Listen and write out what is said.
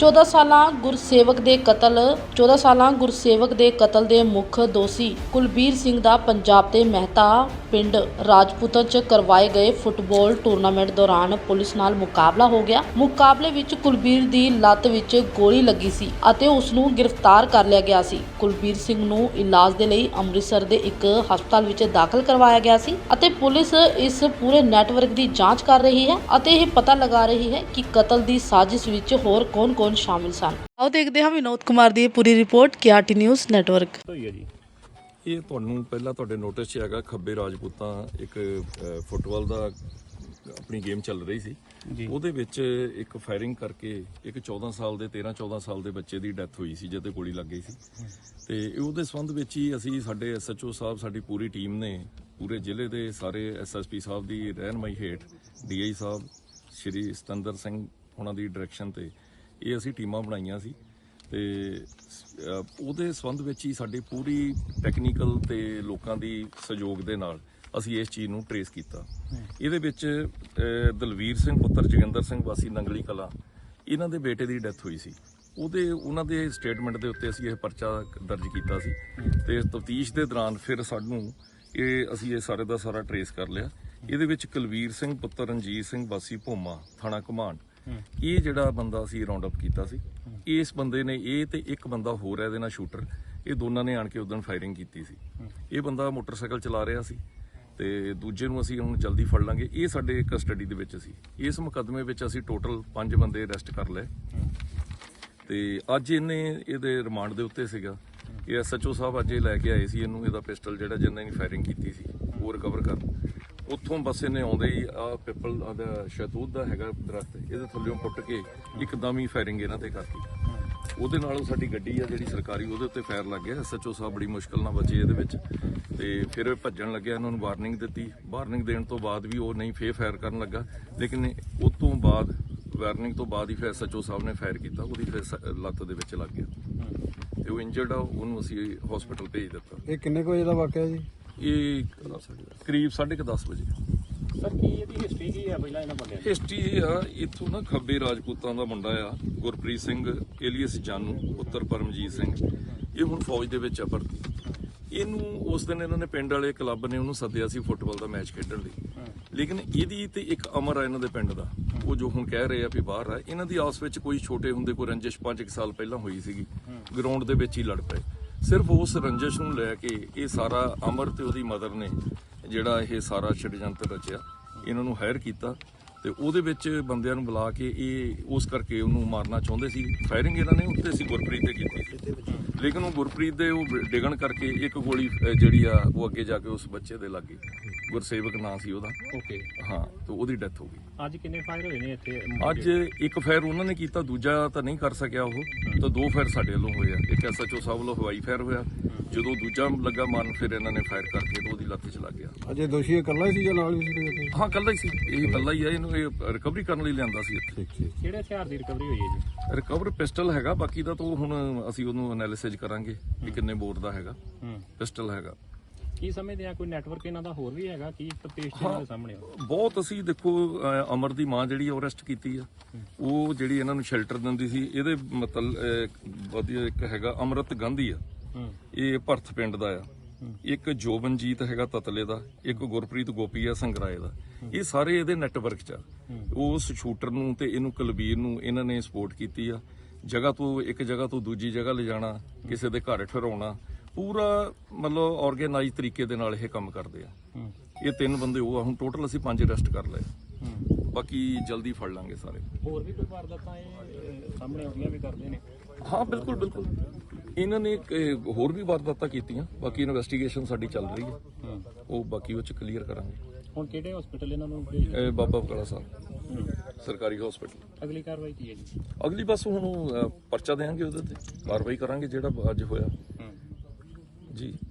14 ਸਾਲਾਂ ਗੁਰਸੇਵਕ ਦੇ ਕਤਲ 14 ਸਾਲਾਂ ਗੁਰਸੇਵਕ ਦੇ ਕਤਲ ਦੇ ਮੁੱਖ ਦੋਸ਼ੀ ਕੁਲਬੀਰ ਸਿੰਘ ਦਾ ਪੰਜਾਬ ਦੇ ਮਹਿਤਾ ਪਿੰਡ ਰਾਜਪੂਤਾਂ 'ਚ ਕਰਵਾਏ ਗਏ ਫੁੱਟਬਾਲ ਟੂਰਨਾਮੈਂਟ ਦੌਰਾਨ ਪੁਲਿਸ ਨਾਲ ਮੁਕਾਬਲਾ ਹੋ ਗਿਆ। ਮੁਕਾਬਲੇ ਵਿੱਚ ਕੁਲਬੀਰ ਦੀ ਲੱਤ ਵਿੱਚ ਗੋਲੀ ਲੱਗੀ ਸੀ ਅਤੇ ਉਸ ਨੂੰ ਗ੍ਰਿਫਤਾਰ ਕਰ ਲਿਆ ਗਿਆ ਸੀ। ਕੁਲਬੀਰ ਸਿੰਘ ਨੂੰ ਇਲਾਜ ਦੇ ਲਈ ਅੰਮ੍ਰਿਤਸਰ ਦੇ ਇੱਕ ਹਸਪਤਾਲ ਵਿੱਚ ਦਾਖਲ ਕਰਵਾਇਆ ਗਿਆ ਸੀ ਅਤੇ ਪੁਲਿਸ ਇਸ ਪੂਰੇ ਨੈਟਵਰਕ ਦੀ ਜਾਂਚ ਕਰ ਰਹੀ ਹੈ ਅਤੇ ਇਹ ਪਤਾ ਲਗਾ ਰਹੀ ਹੈ ਕਿ ਕਤਲ ਦੀ ਸਾਜ਼ਿਸ਼ ਵਿੱਚ ਹੋਰ ਕੌਣ-ਕੌਣ ਸ਼ਾਮਿਲ ਸਨ? ਆਓ ਦੇਖਦੇ ਹਾਂ ਵਿਨੋਦ ਕੁਮਾਰ ਦੀ ਇਹ ਪੂਰੀ ਰਿਪੋਰਟ ਕਿਆਟੀ ਨਿਊਜ਼ ਨੈਟਵਰਕ। ਹੋਈ ਹੈ ਜੀ। ਇਹ ਤੁਹਾਨੂੰ ਪਹਿਲਾਂ ਤੁਹਾਡੇ ਨੋਟਿਸ 'ਚ ਹੈਗਾ ਖੱਬੇ ਰਾਜਪੂਤਾਂ ਇੱਕ ਫੁੱਟਬਾਲ ਦਾ ਆਪਣੀ ਗੇਮ ਚੱਲ ਰਹੀ ਸੀ। ਜੀ। ਉਹਦੇ ਵਿੱਚ ਇੱਕ ਫਾਇਰਿੰਗ ਕਰਕੇ ਇੱਕ 14 ਸਾਲ ਦੇ 13 14 ਸਾਲ ਦੇ ਬੱਚੇ ਦੀ ਡੈਥ ਹੋਈ ਸੀ ਜਿਹਦੇ ਗੋਲੀ ਲੱਗ ਗਈ ਸੀ। ਤੇ ਉਹਦੇ ਸੰਬੰਧ ਵਿੱਚ ਹੀ ਅਸੀਂ ਸਾਡੇ ਐਸਐਚਓ ਸਾਹਿਬ ਸਾਡੀ ਪੂਰੀ ਟੀਮ ਨੇ ਪੂਰੇ ਜ਼ਿਲ੍ਹੇ ਦੇ ਸਾਰੇ ਐਸਐਸਪੀ ਸਾਹਿਬ ਦੀ ਰਹਿਨਮਾਈ ਹੇਠ ਡੀਆਈ ਸਾਹਿਬ ਸ਼੍ਰੀ ਸਤੰਦਰ ਸਿੰਘ ਉਹਨਾਂ ਦੀ ਡਾਇਰੈਕਸ਼ਨ ਤੇ ਇਹ ਅਸੀਂ ਟੀਮਾਂ ਬਣਾਈਆਂ ਸੀ ਤੇ ਉਹਦੇ ਸੰਬੰਧ ਵਿੱਚ ਹੀ ਸਾਡੀ ਪੂਰੀ ਟੈਕਨੀਕਲ ਤੇ ਲੋਕਾਂ ਦੀ ਸਹਿਯੋਗ ਦੇ ਨਾਲ ਅਸੀਂ ਇਸ ਚੀਜ਼ ਨੂੰ ਟਰੇਸ ਕੀਤਾ। ਇਹਦੇ ਵਿੱਚ ਦਲਵੀਰ ਸਿੰਘ ਪੁੱਤਰ ਜੋਗਿੰਦਰ ਸਿੰਘ ਵਾਸੀ ਨੰਗਲੀ ਕਲਾ ਇਹਨਾਂ ਦੇ ਬੇਟੇ ਦੀ ਡੈਥ ਹੋਈ ਸੀ। ਉਹਦੇ ਉਹਨਾਂ ਦੇ ਸਟੇਟਮੈਂਟ ਦੇ ਉੱਤੇ ਅਸੀਂ ਇਹ ਪਰਚਾ ਦਰਜ ਕੀਤਾ ਸੀ। ਤੇ ਤਫਤੀਸ਼ ਦੇ ਦੌਰਾਨ ਫਿਰ ਸਾਨੂੰ ਇਹ ਅਸੀਂ ਇਹ ਸਾਰੇ ਦਾ ਸਾਰਾ ਟਰੇਸ ਕਰ ਲਿਆ। ਇਹਦੇ ਵਿੱਚ ਕੁਲਵੀਰ ਸਿੰਘ ਪੁੱਤਰ ਰਣਜੀਤ ਸਿੰਘ ਵਾਸੀ ਭੋਮਾ ਥਾਣਾ ਘਮਾਂਡ ਇਹ ਜਿਹੜਾ ਬੰਦਾ ਅਸੀਂ ਰਾਉਂਡ ਅਪ ਕੀਤਾ ਸੀ ਇਸ ਬੰਦੇ ਨੇ ਇਹ ਤੇ ਇੱਕ ਬੰਦਾ ਹੋਰ ਹੈ ਇਹਦੇ ਨਾਲ ਸ਼ੂਟਰ ਇਹ ਦੋਨਾਂ ਨੇ ਆਣ ਕੇ ਉਦੋਂ ਫਾਇਰਿੰਗ ਕੀਤੀ ਸੀ। ਇਹ ਬੰਦਾ ਮੋਟਰਸਾਈਕਲ ਚਲਾ ਰਿਹਾ ਸੀ ਤੇ ਦੂਜੇ ਨੂੰ ਅਸੀਂ ਹੁਣ ਜਲਦੀ ਫੜ ਲਾਂਗੇ। ਇਹ ਸਾਡੇ ਕਸਟਡੀ ਦੇ ਵਿੱਚ ਸੀ। ਇਸ ਮੁਕੱਦਮੇ ਵਿੱਚ ਅਸੀਂ ਟੋਟਲ 5 ਬੰਦੇ ਅਰੈਸਟ ਕਰ ਲਏ। ਤੇ ਅੱਜ ਇਹਨੇ ਇਹਦੇ ਰਿਮਾਂਡ ਦੇ ਉੱਤੇ ਸੀਗਾ। ਇਹ ਐਸਐਚਓ ਸਾਹਿਬ ਅੱਜ ਇਹ ਲੈ ਕੇ ਆਏ ਸੀ ਇਹਨੂੰ ਇਹਦਾ ਪਿਸਟਲ ਜਿਹੜਾ ਜਿਹਨੇ ਫਾਇਰਿੰਗ ਕੀਤੀ ਸੀ ਉਹ ਰਿਕਵਰ ਕਰ ਉੱਥੋਂ ਬਸ ਇਹਨੇ ਆਉਂਦੇ ਹੀ ਆ ਪਿੱਪਲ ਦਾ ਸ਼ਤੂਤ ਦਾ ਹੈਗਾ ਦਰਖਤ, ਇਹਦੇ ਥੱਲੇੋਂ ਪੁੱਟ ਕੇ ਇੱਕਦਮ ਹੀ ਫਾਇਰਿੰਗ ਇਹਨਾਂ ਤੇ ਕਰਤੀ ਉਹਦੇ ਨਾਲ ਸਾਡੀ ਗੱਡੀ ਆ ਜਿਹੜੀ ਸਰਕਾਰੀ, ਉਹਦੇ ਉੱਤੇ ਫਾਇਰ ਲੱਗ ਗਿਆ। ਐਸਐਚਓ ਸਾਹਿਬ ਬੜੀ ਮੁਸ਼ਕਲ ਨਾਲ ਬਚੇ ਇਹਦੇ ਵਿੱਚ। ਤੇ ਫਿਰ ਇਹ ਭੱਜਣ ਲੱਗਿਆ, ਇਹਨਾਂ ਨੂੰ ਵਾਰਨਿੰਗ ਦਿੱਤੀ। ਵਾਰਨਿੰਗ ਦੇਣ ਤੋਂ ਬਾਅਦ ਵੀ ਉਹ ਨਹੀਂ ਫੇਰ ਫਾਇਰ ਕਰਨ ਲੱਗਾ। ਲੇਕਿਨ ਉਸ ਤੋਂ ਬਾਅਦ ਵਾਰਨਿੰਗ ਤੋਂ ਬਾਅਦ ਹੀ ਫਿਰ ਐਸਐਚਓ ਸਾਹਿਬ ਨੇ ਫਾਇਰ ਕੀਤਾ। ਉਹਦੀ ਫਿਰ ਸ- ਲੱਤ ਦੇ ਵਿੱਚ ਲੱਗ ਗਿਆ। ਤੇ ਉਹ ਇੰਜਰਡ ਆ, ਉਹਨੂੰ ਅਸੀਂ ਹਸਪੀਟਲ ਭੇਜ ਦਿੱਤਾ। ਇਹ ਕਿੰਨੇ ਕੁ ਵਜੇ ਦਾ ਵਾਕਿਆ ਜੀ? ਇਹ ਕਰੀਬ 10:30 ਵਜੇ। ਸਰ ਕੀ ਇਹਦੀ ਹਿਸਟਰੀ ਕੀ ਹੈ ਪਹਿਲਾਂ ਇਹਨਾਂ ਬੰਦਿਆਂ ਹਿਸਟਰੀ ਇਹ ਆ ਇੱਥੋਂ ਨਾ ਖੱਬੇ ਰਾਜਪੂਤਾਂ ਦਾ ਮੁੰਡਾ ਆ ਗੁਰਪ੍ਰੀਤ ਸਿੰਘ ਏਲੀਅਸ ਜਾਨੂ ਪੁੱਤਰ ਪਰਮਜੀਤ ਸਿੰਘ। ਇਹ ਹੁਣ ਫੌਜ ਦੇ ਵਿੱਚ ਆ ਭਰਤੀ। ਇਹਨੂੰ ਉਸ ਦਿਨ ਇਹਨਾਂ ਨੇ ਪਿੰਡ ਵਾਲੇ ਕਲੱਬ ਨੇ ਉਹਨੂੰ ਸੱਦਿਆ ਸੀ ਫੁੱਟਬਾਲ ਦਾ ਮੈਚ ਖੇਡਣ ਲਈ। ਲੇਕਿਨ ਇਹਦੀ ਤੇ ਇੱਕ ਅਮਰ ਆ ਇਹਨਾਂ ਦੇ ਪਿੰਡ ਦਾ। ਉਹ ਜੋ ਹੁਣ ਕਹਿ ਰਹੇ ਆ ਵੀ ਬਾਹਰ ਆ ਇਹਨਾਂ ਦੀ ਆਸ ਵਿੱਚ ਕੋਈ ਛੋਟੇ ਹੁੰਦੇ ਕੋਈ ਰੰਜਿਸ਼ 5 ਸਾਲ ਪਹਿਲਾਂ ਹੋਈ ਸੀਗੀ। ਗਰਾਊਂਡ ਦੇ ਵਿੱਚ ਹੀ ਲੜ ਪਏ। ਸਿਰਫ ਉਸ ਰੰਜਿਸ਼ ਨੂੰ ਲੈ ਕੇ ਇਹ ਸਾਰਾ ਅਮਰ ਤੇ ਉਹਦੀ ਮਦਰ ਨੇ ਜਿਹੜਾ ਇਹ ਸਾਰਾ ਛੜਯੰਤਰ ਰਚਿਆ ਇਹਨਾਂ ਨੂੰ ਹਾਇਰ ਕੀਤਾ ਤੇ ਉਹਦੇ ਵਿੱਚ ਬੰਦਿਆਂ ਨੂੰ ਬੁਲਾ ਕੇ ਇਹ ਉਸ ਕਰਕੇ ਉਹਨੂੰ ਮਾਰਨਾ ਚਾਹੁੰਦੇ ਸੀ। ਫਾਇਰਿੰਗ ਇਹਨਾਂ ਨੇ ਉੱਤੇ ਸੀ ਗੁਰਪ੍ਰੀਤ ਤੇ ਕੀਤੀ ਲੇਕਿਨ ਉਹ ਗੁਰਪ੍ਰੀਤ ਦੇ ਉਹ ਡਿਗਣ ਕਰਕੇ ਇੱਕ ਗੋਲੀ ਜਿਹੜੀ ਆ ਉਹ ਅੱਗੇ ਜਾ ਕੇ ਉਸ ਬੱਚੇ ਦੇ ਲੱਗ। ਗੁਰਸੇਵਕ ਨਾਂ ਸੀ ਉਹਦਾ। ਓਕੇ ਹਾਂ ਤੇ ਉਹਦੀ ਡੈਥ ਹੋ ਗਈ। ਅੱਜ ਕਿੰਨੇ ਫਾਇਰ ਹੋਏ ਨੇ ਇੱਥੇ? ਅੱਜ ਇੱਕ ਫਾਇਰ ਉਹਨਾਂ ਨੇ ਕੀਤਾ ਦੂਜਾ ਤਾਂ ਨਹੀਂ ਕਰ ਸਕਿਆ ਉਹ। ਤਾਂ ਦੋ ਫਾਇਰ ਸਾਡੇ ਵੱਲੋਂ ਹੋਏ ਆ। ਇੱਕ ਐਸਐਚਓ ਸਾਹਿਬ ਵੱਲੋਂ ਹਵਾਈ ਫਾਇਰ ਹੋਇਆ। ਜਦੋਂ ਦੂਜਾ ਲੱਗਾ ਮਾਰਨ ਫਿਰ ਇਹਨਾਂ ਨੇ ਫਾਇਰ ਕਰਕੇ ਤੇ ਉਹਦੀ ਲੱਤ 'ਚ ਲੱਗ ਗਿਆ। ਅਜੇ ਦੋਸ਼ੀ ਇਕੱਲਾ ਹੀ ਸੀ ਜਾਂ ਨਾਲ ਵੀ ਸੀ ਇੱਥੇ? ਹਾਂ ਕੱਲਾ ਹੀ ਸੀ। ਇਹ ਕੱਲਾ ਹੀ ਆ ਇਹਨੂੰ ਇਹ ਰਿਕਵਰੀ ਕਰਨ ਲਈ ਲਿਆਂਦਾ ਸੀ ਇੱਥੇ। ਕਿਹੜੇ ਹਥਿਆਰ ਦੀ ਰਿਕਵਰੀ ਹੋਈ ਹੈ ਜੀ? ਰਿਕਵਰ ਪਿਸਟਲ ਹੈਗਾ ਬਾਕੀ ਦਾ ਤਾਂ ਉਹ ਹੁਣ ਅਸੀਂ ਉਹਨੂੰ ਐਨਾਲਿਸਿਸ ਕਰਾਂਗੇ ਵੀ ਕਿੰਨੇ ਬੋਰ ਦਾ ਹੈਗਾ। ਪਿਸਟਲ ਹੈਗਾ। ਕੀ ਸਮਝਦੇ ਆ? ਕੋਈ ਨੈਟਵਰਕ ਇਹਨਾਂ ਦਾ ਹੋਰ ਵੀ ਹੈਗਾ? ਕੀ ਤਫਤੀਸ਼ ਇਹਨਾਂ ਦੇ ਸਾਹਮਣੇ ਆ? ਬਹੁਤ ਅਸੀਂ ਦੇਖੋ ਅਹ, ਅਮਰ ਦੀ ਮਾਂ ਜਿਹੜੀ ਅਰੈਸਟ ਕੀਤੀ ਆ। ਉਹ ਜਿਹੜੀ ਇਹਨਾਂ ਨੂੰ ਸ਼ੈਲਟਰ ਦਿੰਦੀ ਸੀ ਇਹਦੇ ਮਤਲਬ ਵਧੀਆ ਇੱਕ ਹੈਗਾ ਅਮਰਤ ਗਾਂਧੀ ਆ। ਹੂੰ। ਇਹ ਭਰਥ ਪਿੰਡ ਦਾ ਆ। ਇੱਕ ਜੋਬਨਜੀਤ ਹੈਗਾ ਤਤਲੇ ਦਾ ਇੱਕ ਗੁਰਪ੍ਰੀਤ ਗੋਪੀ ਆ ਸੰਗਰਾਏ ਦਾ। ਇਹ ਸਾਰੇ ਇਹਦੇ ਨੈਟਵਰਕ ਚ ਆ। ਉਸ ਸ਼ੂਟਰ ਨੂੰ ਤੇ ਇਹਨੂੰ ਕੁਲਬੀਰ ਨੂੰ ਇਹਨਾਂ ਨੇ ਸਪੋਰਟ ਕੀਤੀ ਆ। ਜਗ੍ਹਾ ਤੋਂ ਇੱਕ ਜਗ੍ਹਾ ਤੋਂ ਦੂਜੀ ਜਗ੍ਹਾ ਲਿਜਾਣਾ ਕਿਸੇ ਦੇ ਘਰ ਠਹਿਰਾਉਣਾ ਪੂਰਾ ਮਤਲਬ ਆਰਗੇਨਾਈਜ਼ ਤਰੀਕੇ ਦੇ ਨਾਲ ਇਹ ਕੰਮ ਕਰਦੇ ਆ। ਇਹ ਤਿੰਨ ਬੰਦੇ ਉਹ ਆ ਹੁਣ ਟੋਟਲ ਅਸੀਂ ਪੰਜ ਅਰੈਸਟ ਕਰ ਲਏ। ਬਾਕੀ ਜਲਦੀ ਫੜ ਲਾਂਗੇ ਸਾਰੇ। ਹੋਰ ਵੀ ਕੋਈ ਵਾਰਦਾਤਾਂ ਇਹ ਸਾਹਮਣੇ ਆਉਂਦੀਆਂ ਵੀ ਕਰਦੇ ਨੇ? ਹਾਂ ਬਿਲਕੁਲ ਬਿਲਕੁਲ। ਇਹਨਾਂ ਨੇ ਹੋਰ ਵੀ ਵਾਰਦਾਤਾਂ ਕੀਤੀਆਂ। ਬਾਕੀ ਇਨਵੈਸਟੀਗੇਸ਼ਨ ਸਾਡੀ ਚੱਲ ਰਹੀ ਹੈ। ਉਹ ਬਾਕੀ ਉਹ ਚ ਕਲੀਅਰ ਕਰਾਂਗੇ। ਹੁਣ ਕਿਹੜੇ ਹਸਪੀਟਲ ਇਹਨਾਂ ਨੂੰ ਇਹ ਬਾਬਾ ਬਕਾਲਾ ਸਾਹਿਬ। ਸਰਕਾਰੀ ਹਸਪੀਟਲ ਅਗਲੀ ਕਾਰਵਾਈ ਕੀ ਹੈ ਜੀ? ਅਗਲੀ ਬਸ ਹੁਣ ਪਰਚਾ ਦੇਾਂਗੇ ਉਹਦੇ ਤੇ। ਕਾਰਵਾਈ ਕਰਾਂਗੇ ਜਿਹੜਾ ਅੱਜ ਹੋਇਆ। ਹੂੰ ਜੀ